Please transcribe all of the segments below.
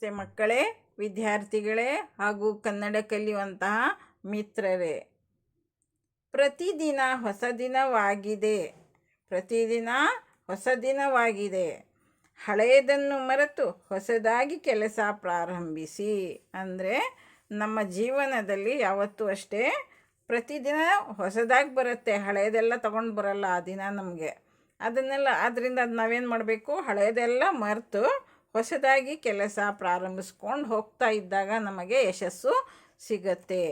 ನಮಸ್ತೆ ಮಕ್ಕಳೇ, ವಿದ್ಯಾರ್ಥಿಗಳೇ ಹಾಗೂ ಕನ್ನಡ ಕಲಿಯುವಂತಹ ಮಿತ್ರರೇ. ಪ್ರತಿದಿನ ಹೊಸ ದಿನವಾಗಿದೆ. ಪ್ರತಿದಿನ ಹೊಸ ದಿನವಾಗಿದೆ. ಹಳೆಯದನ್ನು ಮರೆತು ಹೊಸದಾಗಿ ಕೆಲಸ ಪ್ರಾರಂಭಿಸಿ. ಅಂದರೆ ನಮ್ಮ ಜೀವನದಲ್ಲಿ ಯಾವತ್ತೂ ಅಷ್ಟೇ ಪ್ರತಿದಿನ ಹೊಸದಾಗಿ ಬರುತ್ತೆ. ಹಳೆಯದೆಲ್ಲ ತಗೊಂಡು ಬರಲ್ಲ ಆ ದಿನ ನಮಗೆ. ಅದನ್ನೆಲ್ಲ, ಅದರಿಂದ ಅದು ನಾವೇನು ಮಾಡಬೇಕು? ಹಳೆಯದೆಲ್ಲ ಮರೆತು ಹೊಸದಾಗಿ ಕೆಲಸ ಪ್ರಾರಂಭಿಸ್ಕೊಂಡು ಹೋಗ್ತಾ ಇದ್ದಾಗ ನಮಗೆ ಯಶಸ್ಸು ಸಿಗತ್ತೆ.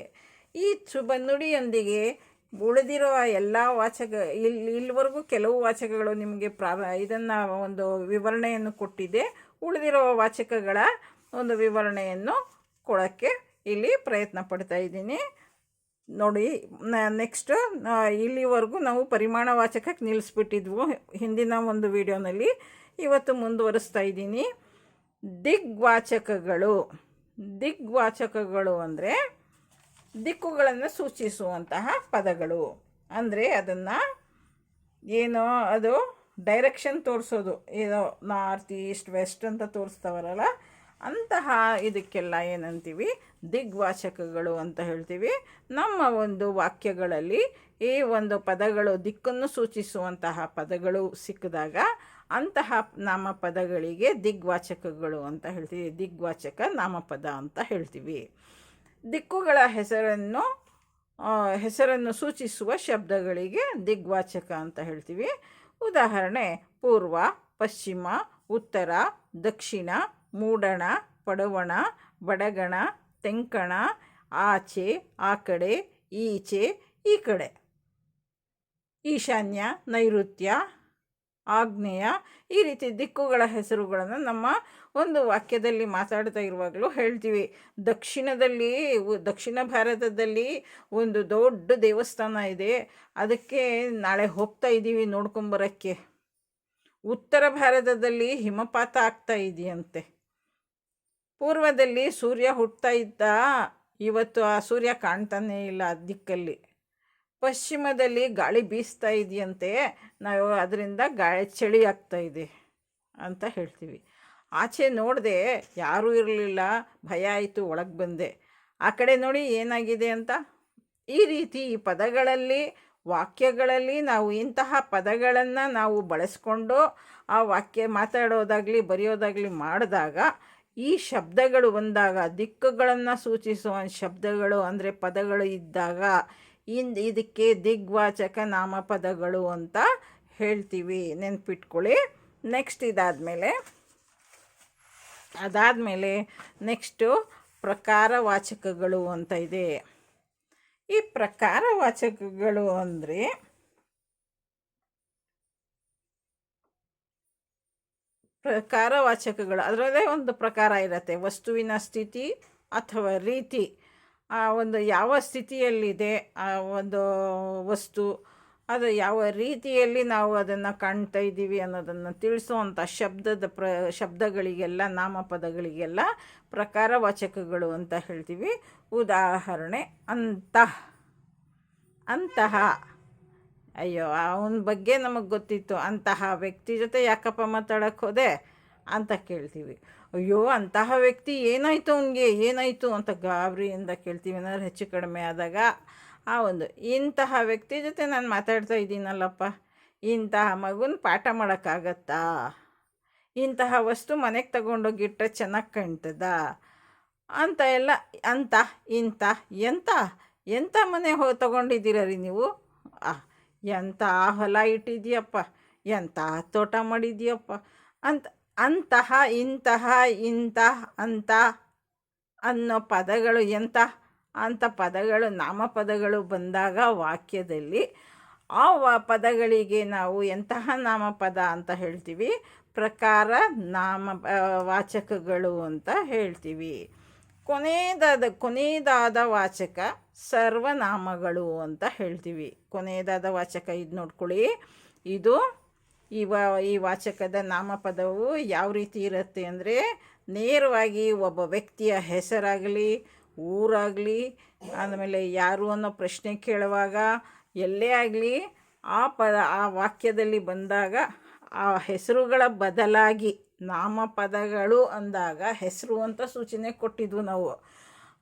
ಈ ಶುಭ ನುಡಿಯೊಂದಿಗೆ ಉಳಿದಿರುವ ಎಲ್ಲ ವಾಚಕ ಇಲ್ಲಿ ಇಲ್ಲಿವರೆಗೂ ಕೆಲವು ವಾಚಕಗಳು ನಿಮಗೆ ಪ್ರಾರ, ಇದನ್ನು ಒಂದು ವಿವರಣೆಯನ್ನು ಕೊಟ್ಟಿದೆ. ಉಳಿದಿರುವ ವಾಚಕಗಳ ಒಂದು ವಿವರಣೆಯನ್ನು ಕೊಡೋಕ್ಕೆ ಇಲ್ಲಿ ಪ್ರಯತ್ನ ಪಡ್ತಾ ಇದ್ದೀನಿ. ನೋಡಿ ನೆಕ್ಸ್ಟ್ ಇಲ್ಲಿವರೆಗೂ ನಾವು ಪರಿಮಾಣ ವಾಚಕಕ್ಕೆ ನಿಲ್ಲಿಸ್ಬಿಟ್ಟಿದ್ವು ಹಿಂದಿನ ಒಂದು ವಿಡಿಯೋನಲ್ಲಿ. ಇವತ್ತು ಮುಂದುವರಿಸ್ತಾ ಇದ್ದೀನಿ. ದಿಗ್ವಾಚಕಗಳು ದಿಗ್ವಾಚಕಗಳು ಅಂದರೆ ದಿಕ್ಕುಗಳನ್ನು ಸೂಚಿಸುವಂತಹ ಪದಗಳು. ಅಂದರೆ ಅದನ್ನು ಏನೋ ಅದು ಡೈರೆಕ್ಷನ್ ತೋರಿಸೋದು. ಏನೋ ನಾರ್ತ್ ಈಸ್ಟ್ ವೆಸ್ಟ್ ಅಂತ ತೋರಿಸ್ತವರಲ್ಲ, ಅಂತಹ ಇದಕ್ಕೆಲ್ಲ ಏನಂತೀವಿ? ದಿಗ್ವಾಚಕಗಳು ಅಂತ ಹೇಳ್ತೀವಿ. ನಮ್ಮ ಒಂದು ವಾಕ್ಯಗಳಲ್ಲಿ ಈ ಒಂದು ಪದಗಳು ದಿಕ್ಕನ್ನು ಸೂಚಿಸುವಂತಹ ಪದಗಳು ಸಿಕ್ಕಿದಾಗ ಅಂತಹ ನಾಮಪದಗಳಿಗೆ ದಿಗ್ವಾಚಕಗಳು ಅಂತ ಹೇಳ್ತೀವಿ. ದಿಗ್ವಾಚಕ ನಾಮಪದ ಅಂತ ಹೇಳ್ತೀವಿ. ದಿಕ್ಕುಗಳ ಹೆಸರನ್ನು ಹೆಸರನ್ನು ಸೂಚಿಸುವ ಶಬ್ದಗಳಿಗೆ ದಿಗ್ವಾಚಕ ಅಂತ ಹೇಳ್ತೀವಿ. ಉದಾಹರಣೆ, ಪೂರ್ವ, ಪಶ್ಚಿಮ, ಉತ್ತರ, ದಕ್ಷಿಣ, ಮೂಡಣ, ಪಡವಣ, ಬಡಗಣ, ತೆಂಕಣ, ಆಚೆ, ಆ ಕಡೆ, ಈಚೆ, ಈ ಕಡೆ. ಈಶಾನ್ಯ, ನೈಋತ್ಯ ಆಗ್ನೇಯ ಈ ರೀತಿ ದಿಕ್ಕುಗಳ ಹೆಸರುಗಳನ್ನು ನಮ್ಮ ಒಂದು ವಾಕ್ಯದಲ್ಲಿ ಮಾತಾಡ್ತಾ ಇರುವಾಗಲೂ ಹೇಳ್ತೀವಿ. ದಕ್ಷಿಣದಲ್ಲಿ ದಕ್ಷಿಣ ಭಾರತದಲ್ಲಿ ಒಂದು ದೊಡ್ಡ ದೇವಸ್ಥಾನ ಇದೆ. ಅದಕ್ಕೆ ನಾಳೆ ಹೋಗ್ತಾ ಇದ್ದೀವಿ ನೋಡ್ಕೊಂಬರೋಕ್ಕೆ. ಉತ್ತರ ಭಾರತದಲ್ಲಿ ಹಿಮಪಾತ ಆಗ್ತಾ ಇದೆಯಂತೆ. ಪೂರ್ವದಲ್ಲಿ ಸೂರ್ಯ ಹುಟ್ತಾ ಇದ್ದ, ಇವತ್ತು ಆ ಸೂರ್ಯ ಕಾಣ್ತಾನೇ ಇಲ್ಲ ಆ ದಿಕ್ಕಲ್ಲಿ. ಪಶ್ಚಿಮದಲ್ಲಿ ಗಾಳಿ ಬೀಸ್ತಾ ಇದೆಯಂತೆ, ನಾವು ಅದರಿಂದ ಗಾಳಿ ಚಳಿ ಆಗ್ತಾ ಇದೆ ಅಂತ ಹೇಳ್ತೀವಿ. ಆಚೆ ನೋಡಿದೆ ಯಾರೂ ಇರಲಿಲ್ಲ, ಭಯ ಆಯಿತು, ಒಳಗೆ ಬಂದೆ. ಆ ಕಡೆ ನೋಡಿ ಏನಾಗಿದೆ ಅಂತ? ಈ ರೀತಿ ಈ ಪದಗಳಲ್ಲಿ, ವಾಕ್ಯಗಳಲ್ಲಿ ನಾವು ಇಂತಹ ಪದಗಳನ್ನು ನಾವು ಬಳಸ್ಕೊಂಡು ಆ ವಾಕ್ಯ ಮಾತಾಡೋದಾಗಲಿ, ಬರೆಯೋದಾಗಲಿ ಮಾಡಿದಾಗ ಈ ಶಬ್ದಗಳು ಬಂದಾಗ, ದಿಕ್ಕುಗಳನ್ನು ಸೂಚಿಸುವ ಶಬ್ದಗಳು ಅಂದರೆ ಪದಗಳು ಇದ್ದಾಗ ಇಂದು ಇದಕ್ಕೆ ದಿಗ್ವಾಚಕ ನಾಮಪದಗಳು ಅಂತ ಹೇಳ್ತೀವಿ. ನೆನ್ಪಿಟ್ಕೊಳ್ಳಿ. ನೆಕ್ಸ್ಟ್ ಇದಾದಮೇಲೆ, ಅದಾದಮೇಲೆ ನೆಕ್ಸ್ಟು ಪ್ರಕಾರವಾಚಕಗಳು ಅಂತ ಇದೆ. ಈ ಪ್ರಕಾರವಾಚಕಗಳು ಅಂದರೆ ಪ್ರಕಾರವಾಚಕಗಳು ಅದರಲ್ಲೇ ಒಂದು ಪ್ರಕಾರ ಇರುತ್ತೆ. ವಸ್ತುವಿನ ಸ್ಥಿತಿ ಅಥವಾ ರೀತಿ. ಆ ಒಂದು ಯಾವ ಸ್ಥಿತಿಯಲ್ಲಿದೆ, ಆ ಒಂದು ವಸ್ತು, ಅದು ಯಾವ ರೀತಿಯಲ್ಲಿ ನಾವು ಅದನ್ನು ಕಾಣ್ತಾ ಇದ್ದೀವಿ ಅನ್ನೋದನ್ನು ತಿಳಿಸುವಂಥ ಶಬ್ದದ ಪ್ರ, ಶಬ್ದಗಳಿಗೆಲ್ಲ, ನಾಮಪದಗಳಿಗೆಲ್ಲ ಪ್ರಕಾರ ವಾಚಕಗಳು ಅಂತ ಹೇಳ್ತೀವಿ. ಉದಾಹರಣೆ ಅಂತ ಅಂತಹ. ಅಯ್ಯೋ ಅವನ ಬಗ್ಗೆ ನಮಗೆ ಗೊತ್ತಿತ್ತು. ಅಂತಹ ವ್ಯಕ್ತಿ ಜೊತೆ ಯಾಕಪ್ಪ ಮಾತಾಡೋಕ್ಕೆ ಹೋದೆ ಅಂತ ಕೇಳ್ತೀವಿ. ಅಯ್ಯೋ, ಅಂತಹ ವ್ಯಕ್ತಿ ಏನಾಯಿತು ಅವನಿಗೆ? ಏನಾಯಿತು ಅಂತ ಗಾಬರಿಯಿಂದ ಕೇಳ್ತೀವಿ ಏನಾದ್ರು ಹೆಚ್ಚು ಕಡಿಮೆ ಆದಾಗ ಆ ಒಂದು ಇಂತಹ ವ್ಯಕ್ತಿ ಜೊತೆ ನಾನು ಮಾತಾಡ್ತಾ ಇದ್ದೀನಲ್ಲಪ್ಪ. ಇಂತಹ ಮಗುನ ಪಾಠ ಮಾಡೋಕ್ಕಾಗತ್ತಾ? ಇಂತಹ ವಸ್ತು ಮನೆಗೆ ತಗೊಂಡೋಗಿಟ್ಟರೆ ಚೆನ್ನಾಗಿ ಕಾಣ್ತದ? ಅಂತ ಎಲ್ಲ, ಅಂತ, ಇಂಥ, ಎಂಥ ಎಂಥ ಮನೆ ಹೋ, ತೊಗೊಂಡಿದ್ದೀರ ರೀ ನೀವು? ಆ, ಎಂಥ ಹೊಲ ಇಟ್ಟಿದ್ಯಪ್ಪ ಎಂಥ ತೋಟ ಮಾಡಿದ್ಯಪ್ಪ ಅಂತ ಅಂತಹ, ಇಂತಹ ಇಂಥ ಅಂತ ಅನ್ನೋ ಪದಗಳು ಎಂಥ? ಅಂತ ಪದಗಳು, ನಾಮಪದಗಳು ಬಂದಾಗ ವಾಕ್ಯದಲ್ಲಿ ಆ ವ, ಪದಗಳಿಗೆ ನಾವು ಎಂತಹ ನಾಮಪದ ಅಂತ ಹೇಳ್ತೀವಿ? ಪ್ರಕಾರ ನಾಮ ವಾಚಕಗಳು ಅಂತ ಹೇಳ್ತೀವಿ. ಕೊನೆಯದಾದ ಕೊನೆಯದಾದ ವಾಚಕ ಸರ್ವನಾಮಗಳು ಅಂತ ಹೇಳ್ತೀವಿ. ಕೊನೆಯದಾದ ವಾಚಕ ಇದು ನೋಡ್ಕೊಳ್ಳಿ. ಇದು ಈ ವಾ ಈ ವಾಚಕದ ನಾಮಪದವು ಯಾವ ರೀತಿ ಇರುತ್ತೆ ಅಂದರೆ ನೇರವಾಗಿ ಒಬ್ಬ ವ್ಯಕ್ತಿಯ ಹೆಸರಾಗಲಿ, ಊರಾಗಲಿ, ಆದಮೇಲೆ ಯಾರು ಅನ್ನೋ ಪ್ರಶ್ನೆ ಕೇಳುವಾಗ ಎಲ್ಲೇ ಆಗಲಿ ಆ ಪದ, ಆ ವಾಕ್ಯದಲ್ಲಿ ಬಂದಾಗ ಆ ಹೆಸರುಗಳ ಬದಲಾಗಿ ನಾಮಪದಗಳು ಅಂದಾಗ ಹೆಸರು ಅಂತ ಸೂಚನೆ ಕೊಟ್ಟಿದ್ವು ನಾವು.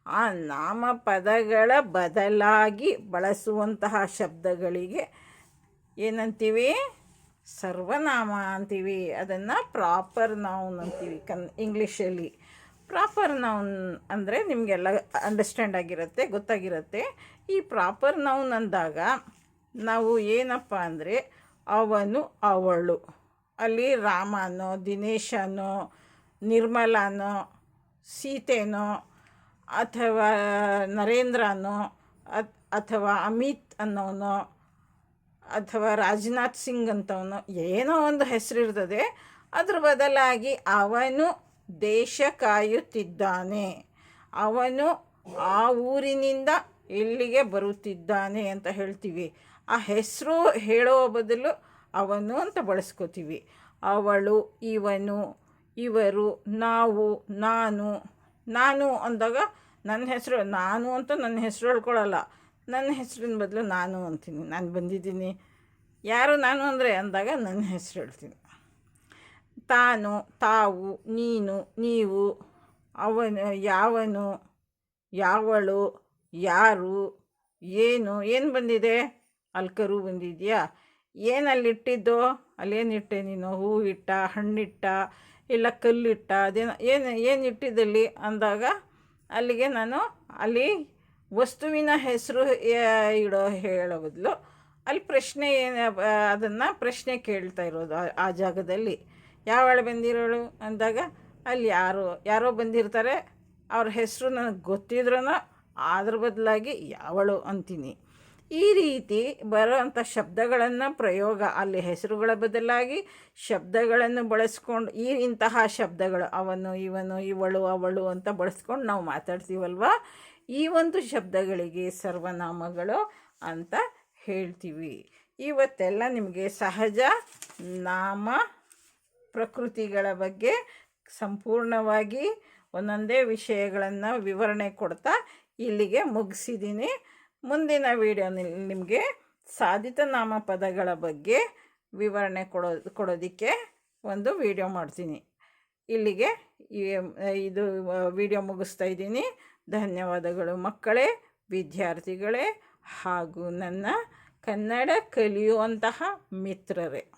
ಆ ನಾಮಪದಗಳ ಬದಲಾಗಿ ಬಳಸುವಂತಹ ಶಬ್ದಗಳಿಗೆ ಏನಂತೀವಿ? ಸರ್ವನಾಮ ಅಂತೀವಿ, ಅದನ್ನು ಪ್ರಾಪರ್ ನೌನ್ ಅಂತೀವಿ, ಕನ್ ಇಂಗ್ಲೀಷಲ್ಲಿ ಪ್ರಾಪರ್ ನೌನ್ ಅಂದರೆ ನಿಮಗೆಲ್ಲ ಅಂಡರ್ಸ್ಟ್ಯಾಂಡ್ ಆಗಿರುತ್ತೆ, ಗೊತ್ತಾಗಿರುತ್ತೆ. ಈ ಪ್ರಾಪರ್ ನೌನ್ ಅಂದಾಗ ನಾವು ಏನಪ್ಪ ಅಂದರೆ ಅವನು ಅವಳು. ಅಲ್ಲಿ ರಾಮನೋ, ದಿನೇಶನೋ, ನಿರ್ಮಲಾನೋ, ಸೀತೆನೋ, ಅಥವಾ ನರೇಂದ್ರನೋ ಅಥವಾ ಅಮಿತ್ ಅನ್ನೋನೋ ಅಥವಾ ರಾಜನಾಥ್ ಸಿಂಗ್ ಅಂತವನು ಏನೋ ಒಂದು ಹೆಸರಿರ್ತದೆ, ಅದ್ರ ಬದಲಾಗಿ ಅವನು ದೇಶ ಕಾಯುತ್ತಿದ್ದಾನೆ. ಅವನು ಆ ಊರಿನಿಂದ ಇಲ್ಲಿಗೆ ಬರುತ್ತಿದ್ದಾನೆ ಅಂತ ಹೇಳ್ತೀವಿ. ಆ ಹೆಸರು ಹೇಳೋ ಬದಲು ಅವನು ಅಂತ ಬಳಸ್ಕೋತೀವಿ. ಅವಳು, ಇವನು, ಇವರು, ನಾವು, ನಾನು ನಾನು ಅಂದಾಗ ನನ್ನ ಹೆಸರು, ನಾನು ಅಂತ ನನ್ನ ಹೆಸರು ಹೇಳ್ಕೊಳ್ಳಲ್ಲ ನನ್ನ ಹೆಸರಿನ ಬದಲು ನಾನು ಅಂತೀನಿ. ನಾನು ಬಂದಿದ್ದೀನಿ. ಯಾರು ನಾನು ಅಂದರೆ ಅಂದಾಗ ನನ್ನ ಹೆಸರು ಹೇಳ್ತೀನಿ. ತಾನು, ತಾವು, ನೀನು, ನೀವು, ಅವನು, ಯಾವನು, ಯಾವಳು, ಯಾರು, ಏನು ಏನು ಬಂದಿದೆ? ಅಲ್ಕರು ಬಂದಿದೆಯಾ? ಏನು ಅಲ್ಲೇನಿಟ್ಟೆ ನೀನು? ಹೂ ಇಟ್ಟ ಹಣ್ಣಿಟ್ಟ, ಇಲ್ಲ ಕಲ್ಲಿಟ್ಟ, ಅದೇನು, ಏನು ಏನು ಇಟ್ಟಿದ್ದಲ್ಲಿ ಅಂದಾಗ ಅಲ್ಲಿಗೆ ನಾನು ಅಲ್ಲಿ ವಸ್ತುವಿನ ಹೆಸರು ಇಡೋ ಹೇಳೋ ಬದಲು ಅಲ್ಲಿ ಪ್ರಶ್ನೆ ಏನು ಅದನ್ನು ಪ್ರಶ್ನೆ ಕೇಳ್ತಾ ಇರೋದು ಆ- ಜಾಗದಲ್ಲಿ. ಯಾವಳು ಬಂದಿರೋಳು? ಅಂದಾಗ ಅಲ್ಲಿ ಯಾರು, ಯಾರೋ ಬಂದಿರ್ತಾರೆ. ಅವ್ರ ಹೆಸರು ನನಗೆ ಗೊತ್ತಿದ್ರೂ ಅದ್ರ ಬದಲಾಗಿ ಯಾವಳು ಅಂತೀನಿ. ಈ ರೀತಿ ಬರೋವಂಥ ಶಬ್ದಗಳನ್ನು ಪ್ರಯೋಗ, ಅಲ್ಲಿ ಹೆಸರುಗಳ ಬದಲಾಗಿ ಶಬ್ದಗಳನ್ನು ಬಳಸ್ಕೊಂಡು, ಈ ಇಂತಹ ಶಬ್ದಗಳು ಅವನು, ಇವನು, ಇವಳು, ಅವಳು ಅಂತ ಬಳಸ್ಕೊಂಡು ನಾವು ಮಾತಾಡ್ತೀವಲ್ವ? ಈ ಒಂದು ಶಬ್ದಗಳಿಗೆ ಸರ್ವನಾಮಗಳು ಅಂತ ಹೇಳ್ತೀವಿ. ಇವತ್ತೆಲ್ಲ ನಿಮಗೆ ಸಹಜ ನಾಮ ಪ್ರಕೃತಿಗಳ ಬಗ್ಗೆ ಸಂಪೂರ್ಣವಾಗಿ ಒಂದೊಂದೇ ವಿಷಯಗಳನ್ನು ವಿವರಣೆ ಕೊಡ್ತಾ ಇಲ್ಲಿಗೆ ಮುಗಿಸಿದ್ದೀನಿ ಮುಂದಿನ ವಿಡಿಯೋನಲ್ಲಿ ನಿಮಗೆ ಸಾಧಿತ ನಾಮ ಪದಗಳ ಬಗ್ಗೆ ವಿವರಣೆ ಕೊಡೋ, ಕೊಡೋದಕ್ಕೆ ಒಂದು ವಿಡಿಯೋ ಮಾಡ್ತೀನಿ. ಇಲ್ಲಿಗೆ ಇದು ವಿಡಿಯೋ ಮುಗಿಸ್ತಾ ಇದ್ದೀನಿ. ಧನ್ಯವಾದಗಳು ಮಕ್ಕಳೇ ವಿದ್ಯಾರ್ಥಿಗಳೇ ಹಾಗೂ ನನ್ನ ಕನ್ನಡ ಕಲಿಯುವಂತಹ ಮಿತ್ರರೇ.